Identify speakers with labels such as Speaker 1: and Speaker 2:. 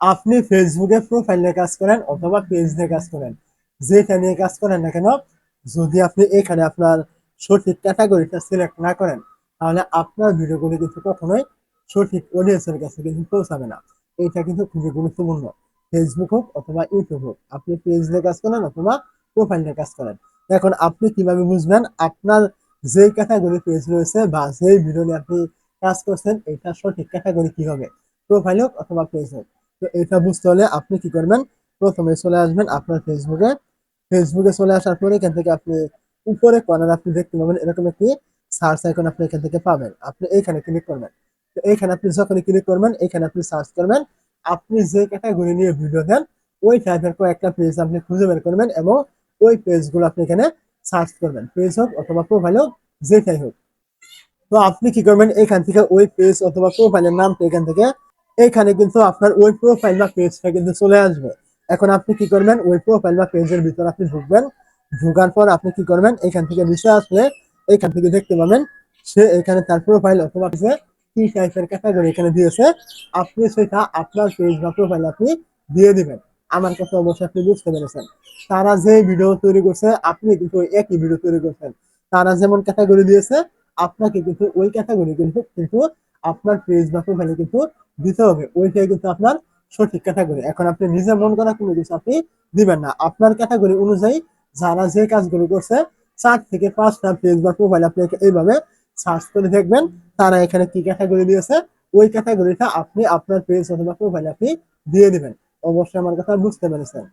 Speaker 1: আপনি ফেসবুকে প্রোফাইল নিয়ে কাজ করেন অথবা পেজ নিয়ে কাজ করেন যেটা নিয়ে কাজ করেন না কেন, যদি আপনি এখানে আপনার সঠিক ক্যাটাগরিটা সিলেক্ট না করেন, তাহলে আপনার ভিডিওগুলি কিন্তু কখনোই সঠিক অডিয়েন্সের কাছে কিন্তু পৌঁছাবে না। এটা কিন্তু খুবই গুরুত্বপূর্ণ। ফেসবুক হোক অথবা ইউটিউব হোক, আপনি পেজ নিয়ে কাজ করেন অথবা প্রোফাইল নিয়ে কাজ করেন। এখন আপনি কীভাবে বুঝবেন আপনার যে ক্যাটাগরি পেজ রয়েছে বা যেই ভিডিও নিয়ে আপনি কাজ করছেন, এটা সঠিক ক্যাটাগরি কি হবে? প্রোফাইল হোক অথবা পেজ হোক। তো এটা বুঝতে হলে আপনি কি করবেন? প্রথমে চলে আসবেন আপনার ফেসবুকে ফেসবুকে চলে আসার পরে এখান থেকে আপনি উপরে কর্নার আপনি দেখতে পাবেন এরকম একটি সার্চ আইকন আপনি এখান থেকে পাবেন। আপনি এইখানে ক্লিক করবেন। তো এইখানে আপনি যখন ক্লিক করবেন এইখানে আপনি সার্চ করবেন। আপনি যে ক্যাটাগরি নিয়ে ভিডিও দেন ওই টাইপের কয়েকটা পেজ আপনি খুঁজে বের করবেন এবং ওই পেজগুলো আপনি এখানে সার্চ করবেন। পেজ হোক অথবা প্রোফাইল হোক, যেটাই হোক। তো আপনি কি করবেন? এখান থেকে ওই পেজ অথবা প্রোফাইলের নামটা এখান থেকে এখানে কিন্তু আপনার ওই প্রোফাইল বা পেজটা কিন্তু চলে আসবে। এখন আপনি কি করবেন? ওই প্রোফাইল বা পেজের ভিতর আপনি ঢুকবেন। ঢুকার পর আপনি কি করবেন? এখান থেকে নিচে আসলে এখান থেকে দেখতে পাবেন সে এখানে তার প্রোফাইল অথবা কি টাইপের ক্যাটাগরি এখানে দিয়েছে। আপনি সেটা আপনার পেজ বা প্রোফাইল আপনি দিয়ে দিবেন। আমার কথা অবশ্যই আপনি বুঝতে পেরেছেন। তারা যে ভিডিও তৈরি করছে, আপনি কিন্তু একই ভিডিও তৈরি করছেন। তারা যেমন ক্যাটাগরি দিয়েছে, আপনাকে কিন্তু ওই ক্যাটাগরি কিন্তু কিন্তু আপনার পেজ বা প্রোফাইলে কিন্তু দিতে হবে। ওইটাই কিন্তু আপনার সঠিক ক্যাটাগরি এখন আপনি নিজে মন করা কোনো কিছু আপনি দিবেন না। আপনার ক্যাটাগরি অনুযায়ী যারা যে কাজগুলো করছে, চার থেকে পাঁচটা পেজ বা প্রোফাইল আপনি এইভাবে সার্চ করে দেখবেন, তারা এখানে কি ক্যাটাগরি দিয়েছে, ওই ক্যাটাগরিটা আপনি আপনার পেজ অথবা প্রোফাইলে আপনি দিয়ে দিবেন। অবশ্যই আমার কথা বুঝতে পেরেছেন।